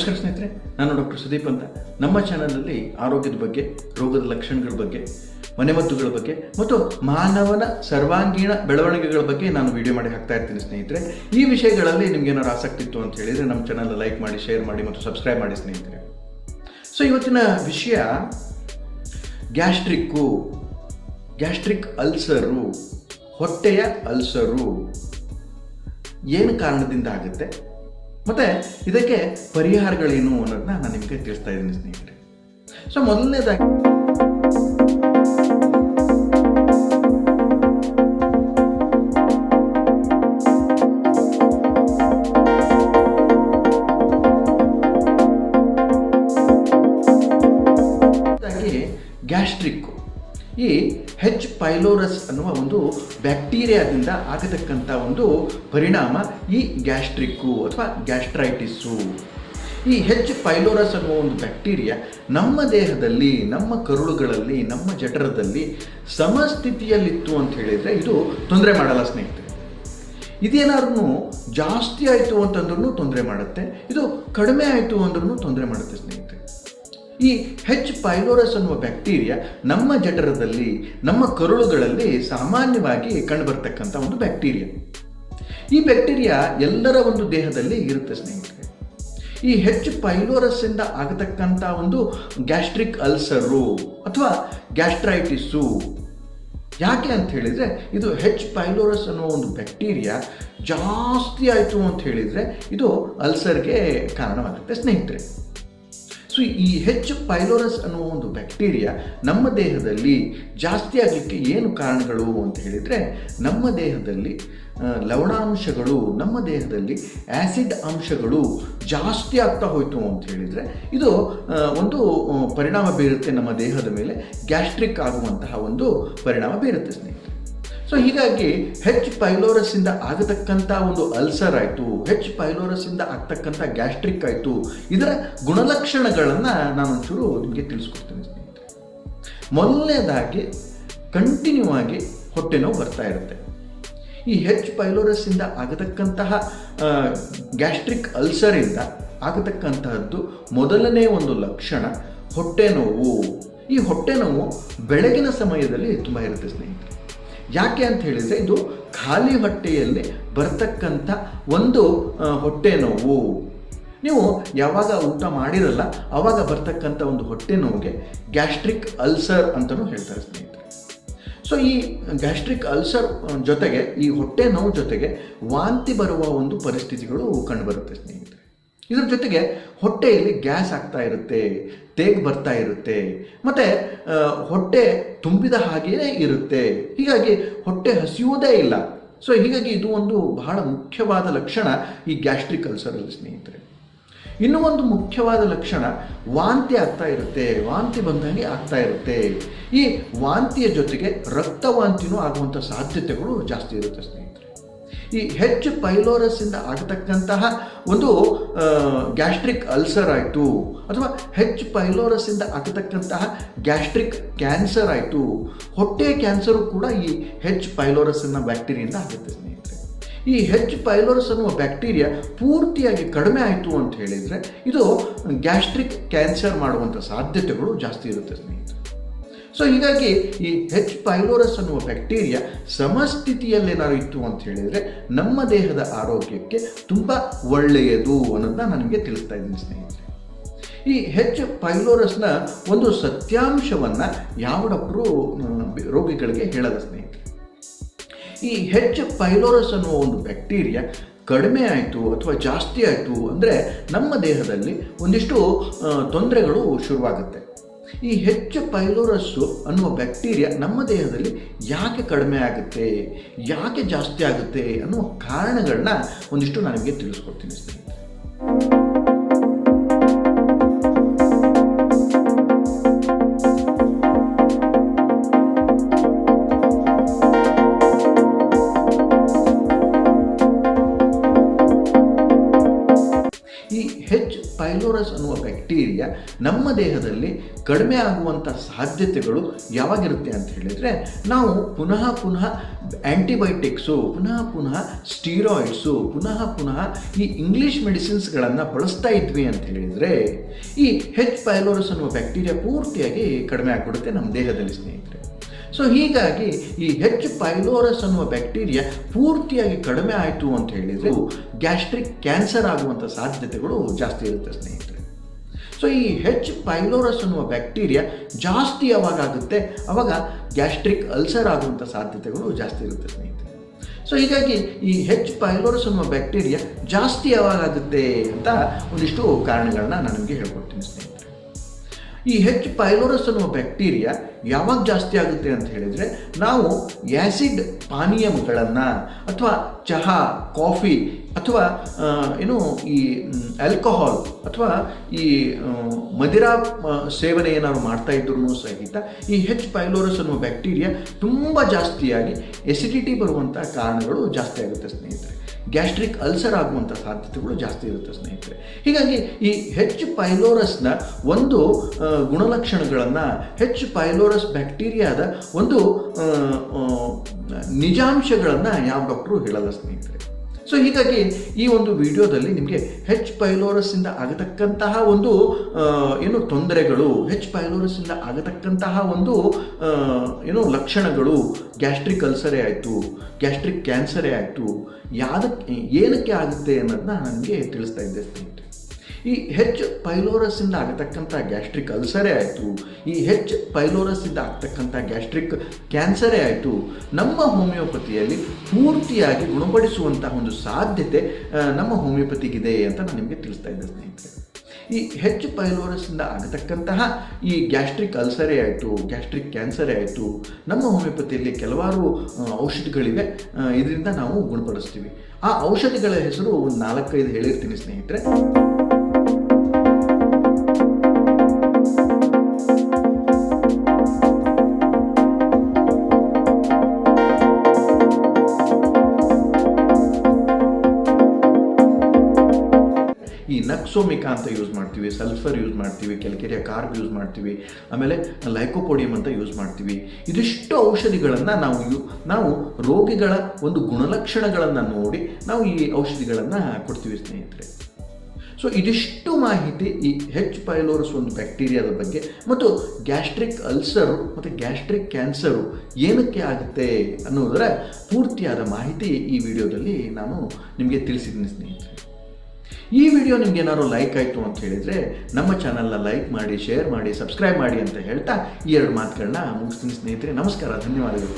ನಮಸ್ಕಾರ ಸ್ನೇಹಿತರೆ, ನಾನು ಡಾಕ್ಟರ್ ಸುದೀಪ್ ಅಂತ. ನಮ್ಮ ಚಾನಲಲ್ಲಿ ಆರೋಗ್ಯದ ಬಗ್ಗೆ, ರೋಗದ ಲಕ್ಷಣಗಳ ಬಗ್ಗೆ ಮನೆಮದ್ದುಗಳ ಬಗ್ಗೆ ಮತ್ತು ಮಾನವನ ಸರ್ವಾಂಗೀಣ ಬೆಳವಣಿಗೆಗಳ ಬಗ್ಗೆ ನಾನು ವಿಡಿಯೋ ಮಾಡಿ ಹಾಕ್ತಾ ಇರ್ತೀನಿ ಸ್ನೇಹಿತರೆ. ಈ ವಿಷಯಗಳಲ್ಲಿ ನಿಮ್ಗೆ ಏನಾದ್ರು ಆಸಕ್ತಿ ಇತ್ತು ಅಂತ ಹೇಳಿದರೆ ನಮ್ಮ ಚಾನಲ್ ಲೈಕ್ ಮಾಡಿ ಶೇರ್ ಮಾಡಿ ಮತ್ತು ಸಬ್ಸ್ಕ್ರೈಬ್ ಮಾಡಿ ಸ್ನೇಹಿತರೆ. ಸೊ ಇವತ್ತಿನ ವಿಷಯ ಗ್ಯಾಸ್ಟ್ರಿಕ್ಕು, ಗ್ಯಾಸ್ಟ್ರಿಕ್ ಅಲ್ಸರು, ಹೊಟ್ಟೆಯ ಅಲ್ಸರು, ಏನು ಕಾರಣದಿಂದ ಆಗುತ್ತೆ? ಮತ್ತು ಇದಕ್ಕೆ ಪರಿಹಾರಗಳೇನು ಅನ್ನೋದನ್ನ ನಾನು ನಿಮಗೆ ತಿಳಿಸ್ತಾ ಇದ್ದೀನಿ ಸ್ನೇಹಿತರೆ. ಸೊ ಮೊದಲನೇದಾಗಿ ಗ್ಯಾಸ್ಟ್ರಿಕ್ಕು. ಈ ಹೆಚ್ ಪೈಲೋರಸ್ ಅನ್ನುವ ಒಂದು ಬ್ಯಾಕ್ಟೀರಿಯಾದಿಂದ ಆಗತಕ್ಕಂಥ ಒಂದು ಪರಿಣಾಮ ಈ ಗ್ಯಾಸ್ಟ್ರಿಕ್ಕು ಅಥವಾ ಗ್ಯಾಸ್ಟ್ರೈಟಿಸ್ಸು. ಈ ಹೆಚ್ ಪೈಲೋರಸ್ ಅನ್ನುವ ಒಂದು ಬ್ಯಾಕ್ಟೀರಿಯಾ ನಮ್ಮ ದೇಹದಲ್ಲಿ, ನಮ್ಮ ಕರುಳುಗಳಲ್ಲಿ, ನಮ್ಮ ಜಠರದಲ್ಲಿ ಸಮಸ್ಥಿತಿಯಲ್ಲಿತ್ತು ಅಂತ ಹೇಳಿದರೆ ಇದು ತೊಂದರೆ ಮಾಡಲ್ಲ ಸ್ನೇಹಿತರೆ. ಇದೇನಾದ್ರೂ ಜಾಸ್ತಿ ಆಯಿತು ಅಂತಂದ್ರೂ ತೊಂದರೆ ಮಾಡುತ್ತೆ, ಇದು ಕಡಿಮೆ ಆಯಿತು ಅಂದ್ರೂ ತೊಂದರೆ ಮಾಡುತ್ತೆ ಸ್ನೇಹಿತರೆ. ಈ ಹೆಚ್ ಪೈಲೋರಸ್ ಅನ್ನುವ ಬ್ಯಾಕ್ಟೀರಿಯಾ ನಮ್ಮ ಜಠರದಲ್ಲಿ, ನಮ್ಮ ಕರುಳುಗಳಲ್ಲಿ ಸಾಮಾನ್ಯವಾಗಿ ಕಂಡುಬರ್ತಕ್ಕಂಥ ಒಂದು ಬ್ಯಾಕ್ಟೀರಿಯಾ ಈ ಬ್ಯಾಕ್ಟೀರಿಯಾ ಎಲ್ಲರ ಒಂದು ದೇಹದಲ್ಲಿ ಇರುತ್ತೆ ಸ್ನೇಹಿತರೆ. ಈ ಹೆಚ್ ಪೈಲೋರಸ್ಸಿಂದ ಆಗತಕ್ಕಂಥ ಒಂದು ಗ್ಯಾಸ್ಟ್ರಿಕ್ ಅಲ್ಸರು ಅಥವಾ ಗ್ಯಾಸ್ಟ್ರೈಟಿಸು ಯಾಕೆ ಅಂತ ಹೇಳಿದರೆ ಇದು ಹೆಚ್ ಪೈಲೋರಸ್ ಅನ್ನೋ ಒಂದು ಬ್ಯಾಕ್ಟೀರಿಯಾ ಜಾಸ್ತಿ ಆಯಿತು ಅಂತ ಹೇಳಿದರೆ ಇದು ಅಲ್ಸರ್ಗೆ ಕಾರಣವಾಗುತ್ತೆ ಸ್ನೇಹಿತರೆ. ಸೊ ಈ ಹೆಚ್ಚು ಪೈಲೋರಸ್ ಅನ್ನುವ ಒಂದು ಬ್ಯಾಕ್ಟೀರಿಯಾ ನಮ್ಮ ದೇಹದಲ್ಲಿ ಜಾಸ್ತಿ ಆಗಲಿಕ್ಕೆ ಏನು ಕಾರಣಗಳು ಅಂತ ಹೇಳಿದರೆ, ನಮ್ಮ ದೇಹದಲ್ಲಿ ಲವಣಾಂಶಗಳು, ನಮ್ಮ ದೇಹದಲ್ಲಿ ಆ್ಯಸಿಡ್ ಅಂಶಗಳು ಜಾಸ್ತಿ ಆಗ್ತಾ ಹೋಯಿತು ಅಂತ ಹೇಳಿದರೆ, ಇದು ಒಂದು ಪರಿಣಾಮ ಬೀರುತ್ತೆ ನಮ್ಮ ದೇಹದ ಮೇಲೆ, ಗ್ಯಾಸ್ಟ್ರಿಕ್ ಆಗುವಂತಹ ಒಂದು ಪರಿಣಾಮ ಬೀರುತ್ತೆ ಸ್ನೇಹಿತರೆ. ಸೊ ಹೀಗಾಗಿ ಹೆಚ್ ಪೈಲೋರಸ್ಸಿಂದ ಆಗತಕ್ಕಂಥ ಒಂದು ಅಲ್ಸರ್ ಆಯಿತು ಹೆಚ್ ಪೈಲೋರಸ್ಸಿಂದ ಆಗ್ತಕ್ಕಂಥ ಗ್ಯಾಸ್ಟ್ರಿಕ್ ಆಯಿತು, ಇದರ ಗುಣಲಕ್ಷಣಗಳನ್ನು ನಾನು ಒಂಚೂರು ನಿಮಗೆ ತಿಳಿಸ್ಕೊಡ್ತೀನಿ ಸ್ನೇಹಿತರೆ. ಮೊದಲನೇದಾಗಿ ಕಂಟಿನ್ಯೂ ಆಗಿ ಹೊಟ್ಟೆ ನೋವು ಬರ್ತಾ ಇರುತ್ತೆ. ಈ ಹೆಚ್ ಪೈಲೋರಸ್ಸಿಂದ ಆಗತಕ್ಕಂತಹ ಗ್ಯಾಸ್ಟ್ರಿಕ್ ಅಲ್ಸರಿಂದ ಆಗತಕ್ಕಂತಹದ್ದು ಮೊದಲನೇ ಒಂದು ಲಕ್ಷಣ ಹೊಟ್ಟೆ ನೋವು. ಈ ಹೊಟ್ಟೆ ನೋವು ಬೆಳಗಿನ ಸಮಯದಲ್ಲಿ ತುಂಬ ಇರುತ್ತೆ ಸ್ನೇಹಿತರೆ. ಯಾಕೆ ಅಂತ ಹೇಳಿದರೆ ಇದು ಖಾಲಿ ಹೊಟ್ಟೆಯಲ್ಲಿ ಬರ್ತಕ್ಕಂಥ ಒಂದು ಹೊಟ್ಟೆ ನೋವು. ನೀವು ಯಾವಾಗ ಊಟ ಮಾಡಿರಲ್ಲ ಆವಾಗ ಬರ್ತಕ್ಕಂಥ ಒಂದು ಹೊಟ್ಟೆ ನೋವಿಗೆ ಗ್ಯಾಸ್ಟ್ರಿಕ್ ಅಲ್ಸರ್ ಅಂತಲೂ ಹೇಳ್ತಾರೆ ಸ್ನೇಹಿತರೆ. ಸೊ ಈ ಗ್ಯಾಸ್ಟ್ರಿಕ್ ಅಲ್ಸರ್ ಜೊತೆಗೆ, ಈ ಹೊಟ್ಟೆ ನೋವು ಜೊತೆಗೆ ವಾಂತಿ ಬರುವ ಒಂದು ಪರಿಸ್ಥಿತಿಗಳು ಕಂಡುಬರುತ್ತೆ ಸ್ನೇಹಿತರೆ. ಇದ್ರ ಜೊತೆಗೆ ಹೊಟ್ಟೆಯಲ್ಲಿ ಗ್ಯಾಸ್ ಆಗ್ತಾ ಇರುತ್ತೆ. ತೇಗ್ ಬರ್ತಾ ಇರುತ್ತೆ. ಮತ್ತು ಹೊಟ್ಟೆ ತುಂಬಿದ ಹಾಗೆಯೇ ಇರುತ್ತೆ. ಹೀಗಾಗಿ ಹೊಟ್ಟೆ ಹಸಿಯುವುದೇ ಇಲ್ಲ. ಸೊ ಹೀಗಾಗಿ ಇದು ಒಂದು ಬಹಳ ಮುಖ್ಯವಾದ ಲಕ್ಷಣ ಈ ಗ್ಯಾಸ್ಟ್ರಿಕ್ ಅಲ್ಸರಲ್ಲಿ, ಸ್ನೇಹಿತರೆ. ಇನ್ನೂ ಒಂದು ಮುಖ್ಯವಾದ ಲಕ್ಷಣ, ವಾಂತಿ ಆಗ್ತಾ ಇರುತ್ತೆ. ವಾಂತಿ ಬಂದಂಗೆ ಆಗ್ತಾ ಇರುತ್ತೆ. ಈ ವಾಂತಿಯ ಜೊತೆಗೆ ರಕ್ತವಾಂತಿನೂ ಆಗುವಂಥ ಸಾಧ್ಯತೆಗಳು ಜಾಸ್ತಿ ಇರುತ್ತೆ, ಸ್ನೇಹಿತರೆ. ಈ ಹೆಚ್ಚು ಪೈಲೋರಸ್ಸಿಂದ ಆಗತಕ್ಕಂತಹ ಒಂದು ಗ್ಯಾಸ್ಟ್ರಿಕ್ ಅಲ್ಸರ್ ಆಯಿತು, ಅಥವಾ ಹೆಚ್ಚು ಪೈಲೋರಸ್ಸಿಂದ ಆಗತಕ್ಕಂತಹ ಗ್ಯಾಸ್ಟ್ರಿಕ್ ಕ್ಯಾನ್ಸರ್ ಆಯಿತು. ಹೊಟ್ಟೆ ಕ್ಯಾನ್ಸರು ಕೂಡ ಈ ಹೆಚ್ ಪೈಲೋರಸ್ ಅನ್ನ ಬ್ಯಾಕ್ಟೀರಿಯಿಂದ ಆಗುತ್ತೆ ಸ್ನೇಹಿತರೆ. ಈ ಹೆಚ್ ಪೈಲೋರಸ್ ಅನ್ನುವ ಬ್ಯಾಕ್ಟೀರಿಯಾ ಪೂರ್ತಿಯಾಗಿ ಕಡಿಮೆ ಆಯಿತು ಅಂತ ಹೇಳಿದರೆ ಇದು ಗ್ಯಾಸ್ಟ್ರಿಕ್ ಕ್ಯಾನ್ಸರ್ ಮಾಡುವಂಥ ಸಾಧ್ಯತೆಗಳು ಜಾಸ್ತಿ ಇರುತ್ತೆ ಸ್ನೇಹಿತರೆ. ಸೊ ಹೀಗಾಗಿ ಈ ಹೆಚ್ ಪೈಲೋರಸ್ ಅನ್ನುವ ಬ್ಯಾಕ್ಟೀರಿಯಾ ಸಮಸ್ಥಿತಿಯಲ್ಲೇನಾದ್ರು ಇತ್ತು ಅಂತ ಹೇಳಿದರೆ ನಮ್ಮ ದೇಹದ ಆರೋಗ್ಯಕ್ಕೆ ತುಂಬ ಒಳ್ಳೆಯದು ಅನ್ನೋದನ್ನ ನನಗೆ ತಿಳಿಸ್ತಾ ಇದ್ದೀನಿ ಸ್ನೇಹಿತರೆ. ಈ ಹೆಚ್ ಪೈಲೋರಸ್ನ ಒಂದು ಸತ್ಯಾಂಶವನ್ನು ಯಾವ ಡಾಕ್ಟ್ರು ರೋಗಿಗಳಿಗೆ ಹೇಳದ ಸ್ನೇಹಿತರೆ. ಈ ಹೆಚ್ ಪೈಲೋರಸ್ ಅನ್ನುವ ಒಂದು ಬ್ಯಾಕ್ಟೀರಿಯಾ ಕಡಿಮೆ ಆಯಿತು ಅಥವಾ ಜಾಸ್ತಿ ಆಯಿತು ಅಂದರೆ ನಮ್ಮ ದೇಹದಲ್ಲಿ ಒಂದಿಷ್ಟು ತೊಂದರೆಗಳು ಶುರುವಾಗುತ್ತೆ. ಈ ಹೆಚ್ಚು ಪೈಲೋರಸ್ಸು ಅನ್ನುವ ಬ್ಯಾಕ್ಟೀರಿಯಾ ನಮ್ಮ ದೇಹದಲ್ಲಿ ಯಾಕೆ ಕಡಿಮೆ ಆಗುತ್ತೆ, ಯಾಕೆ ಜಾಸ್ತಿ ಆಗುತ್ತೆ ಅನ್ನುವ ಕಾರಣಗಳನ್ನ ಒಂದಿಷ್ಟು ನಾನು ನಿಮಗೆ ತಿಳಿಸ್ಕೊಡ್ತೀನಿ ಸ್ನೇಹಿತರೆ. ಪೈಲೋರಸ್ ಅನ್ನುವ ಬ್ಯಾಕ್ಟೀರಿಯಾ ನಮ್ಮ ದೇಹದಲ್ಲಿ ಕಡಿಮೆ ಆಗುವಂಥ ಸಾಧ್ಯತೆಗಳು ಯಾವಾಗಿರುತ್ತೆ ಅಂತ ಹೇಳಿದರೆ, ನಾವು ಪುನಃ ಪುನಃ ಆ್ಯಂಟಿಬಯೋಟಿಕ್ಸು ಪುನಃ ಪುನಃ ಸ್ಟೀರಾಯ್ಡ್ಸು ಪುನಃ ಪುನಃ ಈ ಇಂಗ್ಲೀಷ್ ಮೆಡಿಸಿನ್ಸ್ಗಳನ್ನು ಬಳಸ್ತಾ ಇದ್ವಿ ಅಂತ ಹೇಳಿದರೆ, ಈ ಹೆಚ್ ಪೈಲೋರಸ್ ಅನ್ನುವ ಬ್ಯಾಕ್ಟೀರಿಯಾ ಪೂರ್ತಿಯಾಗಿ ಕಡಿಮೆ ಆಗಿಬಿಡುತ್ತೆ ನಮ್ಮ ದೇಹದಲ್ಲಿ ಸ್ನೇಹಿತರೆ. ಸೊ ಹೀಗಾಗಿ ಈ ಹೆಚ್ಚು ಪೈಲೋರಸ್ ಅನ್ನುವ ಬ್ಯಾಕ್ಟೀರಿಯಾ ಪೂರ್ತಿಯಾಗಿ ಕಡಿಮೆ ಆಯಿತು ಅಂತ ಹೇಳಿದರೆ ಗ್ಯಾಸ್ಟ್ರಿಕ್ ಕ್ಯಾನ್ಸರ್ ಆಗುವಂಥ ಸಾಧ್ಯತೆಗಳು ಜಾಸ್ತಿ ಇರುತ್ತೆ, ಸ್ನೇಹಿತರೆ. ಸೊ ಈ ಹೆಚ್ ಪೈಲೋರಸ್ ಅನ್ನುವ ಬ್ಯಾಕ್ಟೀರಿಯಾ ಜಾಸ್ತಿ ಆಗುತ್ತೆ? ಅವಾಗ ಗ್ಯಾಸ್ಟ್ರಿಕ್ ಅಲ್ಸರ್ ಆಗುವಂಥ ಸಾಧ್ಯತೆಗಳು ಜಾಸ್ತಿ ಇರುತ್ತೆ, ಸ್ನೇಹಿತರೆ. ಸೊ ಹೀಗಾಗಿ ಈ ಹೆಚ್ ಪೈಲೋರಸ್ ಅನ್ನುವ ಬ್ಯಾಕ್ಟೀರಿಯಾ ಜಾಸ್ತಿ ಯಾವಾಗ ಆಗುತ್ತೆ ಅಂತ ಒಂದಿಷ್ಟು ಕಾರಣಗಳನ್ನ ನಾನು ನಿಮಗೆ ಹೇಳ್ಕೊಡ್ತೀನಿ, ಸ್ನೇಹಿತರೆ. ಈ ಹೆಚ್ ಪೈಲೋರಸ್ ಅನ್ನುವ ಬ್ಯಾಕ್ಟೀರಿಯಾ ಯಾವಾಗ ಜಾಸ್ತಿ ಆಗುತ್ತೆ ಅಂತ ಹೇಳಿದರೆ ನಾವು ಆ್ಯಸಿಡ್ ಪಾನೀಯಗಳನ್ನು ಅಥವಾ ಚಹಾ ಕಾಫಿ ಅಥವಾ ಏನು ಈ ಆಲ್ಕೋಹಾಲ್ ಅಥವಾ ಈ ಮದಿರಾ ಸೇವನೆ ಏನಾದ್ರು ಮಾಡ್ತಾ ಇದ್ರು ಸಹಿತ ಈ ಹೆಚ್ ಪೈಲೋರಸ್ ಅನ್ನುವ ಬ್ಯಾಕ್ಟೀರಿಯಾ ತುಂಬ ಜಾಸ್ತಿಯಾಗಿ ಎಸಿಡಿಟಿ ಬರುವಂಥ ಕಾರಣಗಳು ಜಾಸ್ತಿ ಆಗುತ್ತೆ ಸ್ನೇಹಿತರೆ. ಗ್ಯಾಸ್ಟ್ರಿಕ್ ಅಲ್ಸರ್ ಆಗುವಂಥ ಸಾಧ್ಯತೆಗಳು ಜಾಸ್ತಿ ಇರುತ್ತೆ ಸ್ನೇಹಿತರೆ. ಹೀಗಾಗಿ ಈ ಹೆಚ್ಚು ಪೈಲೋರಸ್ನ ಒಂದು ಗುಣಲಕ್ಷಣಗಳನ್ನು, ಹೆಚ್ಚು ಪೈಲೋರಸ್ ಬ್ಯಾಕ್ಟೀರಿಯಾದ ಒಂದು ನಿಜಾಂಶಗಳನ್ನು ಯಾವ ಡಾಕ್ಟ್ರು ಹೇಳಲ್ಲ ಸ್ನೇಹಿತರೆ. ಸೊ ಹೀಗಾಗಿ ಈ ಒಂದು ವಿಡಿಯೋದಲ್ಲಿ ನಿಮಗೆ ಹೆಚ್ ಪೈಲೋರಸ್ಸಿಂದ ಆಗತಕ್ಕಂತಹ ಒಂದು ಏನು ತೊಂದರೆಗಳು ಹೆಚ್ ಪೈಲೋರಸ್ಸಿಂದ ಆಗತಕ್ಕಂತಹ ಒಂದು ಏನು ಲಕ್ಷಣಗಳು ಗ್ಯಾಸ್ಟ್ರಿಕ್ ಅಲ್ಸರೇ ಆಯಿತು ಗ್ಯಾಸ್ಟ್ರಿಕ್ ಕ್ಯಾನ್ಸರೇ ಆಯಿತು ಯಾವುದಕ್ಕೆ ಏನಕ್ಕೆ ಆಗುತ್ತೆ ಅನ್ನೋದನ್ನ ನನಗೆ ತಿಳಿಸ್ತಾ ಇದ್ದೆ ಸ್ನೇಹಿತರೆ. ಈ ಹೆಚ್ ಪೈಲೋರಸ್ಸಿಂದ ಆಗತಕ್ಕಂಥ ಗ್ಯಾಸ್ಟ್ರಿಕ್ ಅಲ್ಸರೇ ಆಯಿತು. ಈ ಹೆಚ್ ಪೈಲೋರಸ್ಸಿಂದ ಆಗ್ತಕ್ಕಂಥ ಗ್ಯಾಸ್ಟ್ರಿಕ್ ಕ್ಯಾನ್ಸರೇ ಆಯಿತು. ನಮ್ಮ ಹೋಮಿಯೋಪತಿಯಲ್ಲಿ ಪೂರ್ತಿಯಾಗಿ ಗುಣಪಡಿಸುವಂತಹ ಒಂದು ಸಾಧ್ಯತೆ ನಮ್ಮ ಹೋಮಿಯೋಪತಿಗಿದೆ ಅಂತ ನಾನು ನಿಮಗೆ ತಿಳಿಸ್ತಾ ಇದ್ದೆ ಸ್ನೇಹಿತರೆ. ಈ ಹೆಚ್ಚು ಪೈಲೋರಸ್ಸಿಂದ ಆಗತಕ್ಕಂತಹ ಈ ಗ್ಯಾಸ್ಟ್ರಿಕ್ ಅಲ್ಸರೇ ಆಯಿತು ಗ್ಯಾಸ್ಟ್ರಿಕ್ ಕ್ಯಾನ್ಸರೇ ಆಯಿತು. ನಮ್ಮ ಹೋಮಿಯೋಪತಿಯಲ್ಲಿ ಕೆಲವಾರು ಔಷಧಿಗಳಿವೆ ಇದರಿಂದ ನಾವು ಗುಣಪಡಿಸ್ತೀವಿ. ಆ ಔಷಧಿಗಳ ಹೆಸರು ಒಂದು ನಾಲ್ಕೈದು ಹೇಳಿರ್ತೀನಿ ಸ್ನೇಹಿತರೆ. ಈ ನಕ್ಸೋಮಿಕಾ ಅಂತ ಯೂಸ್ ಮಾಡ್ತೀವಿ ಸಲ್ಫರ್ ಯೂಸ್ ಮಾಡ್ತೀವಿ ಕೆಲಕೆರೆಯ ಕಾರ್ಬ್ ಯೂಸ್ ಮಾಡ್ತೀವಿ, ಆಮೇಲೆ ಲೈಕೋಪೋಡಿಯಂ ಅಂತ ಯೂಸ್ ಮಾಡ್ತೀವಿ. ಇದಿಷ್ಟು ಔಷಧಿಗಳನ್ನು ನಾವು ನಾವು ರೋಗಿಗಳ ಒಂದು ಗುಣಲಕ್ಷಣಗಳನ್ನು ನೋಡಿ ನಾವು ಈ ಔಷಧಿಗಳನ್ನು ಕೊಡ್ತೀವಿ ಸ್ನೇಹಿತರೆ. ಸೊ ಇದಿಷ್ಟು ಮಾಹಿತಿ ಈ ಹೆಚ್ ಪೈಲೋರಸ್ ಒಂದು ಬ್ಯಾಕ್ಟೀರಿಯಾದ ಬಗ್ಗೆ ಮತ್ತು ಗ್ಯಾಸ್ಟ್ರಿಕ್ ಅಲ್ಸರು ಮತ್ತು ಗ್ಯಾಸ್ಟ್ರಿಕ್ ಕ್ಯಾನ್ಸರು ಏನಕ್ಕೆ ಆಗುತ್ತೆ ಅನ್ನೋದರ ಪೂರ್ತಿಯಾದ ಮಾಹಿತಿ ಈ ವಿಡಿಯೋದಲ್ಲಿ ನಾನು ನಿಮಗೆ ತಿಳಿಸಿದ್ದೀನಿ ಸ್ನೇಹಿತರೆ. ಈ ವಿಡಿಯೋ ನಿಮ್ಗೆ ಏನಾದ್ರು ಲೈಕ್ ಆಯಿತು ಅಂತ ಹೇಳಿದರೆ ನಮ್ಮ ಚಾನಲ್ನ ಲೈಕ್ ಮಾಡಿ ಶೇರ್ ಮಾಡಿ ಸಬ್ಸ್ಕ್ರೈಬ್ ಮಾಡಿ ಅಂತ ಹೇಳ್ತಾ ಈ ಎರಡು ಮಾತುಗಳನ್ನ ಮುಗಿಸ್ತೀನಿ ಸ್ನೇಹಿತರೆ. ನಮಸ್ಕಾರ, ಧನ್ಯವಾದಗಳು.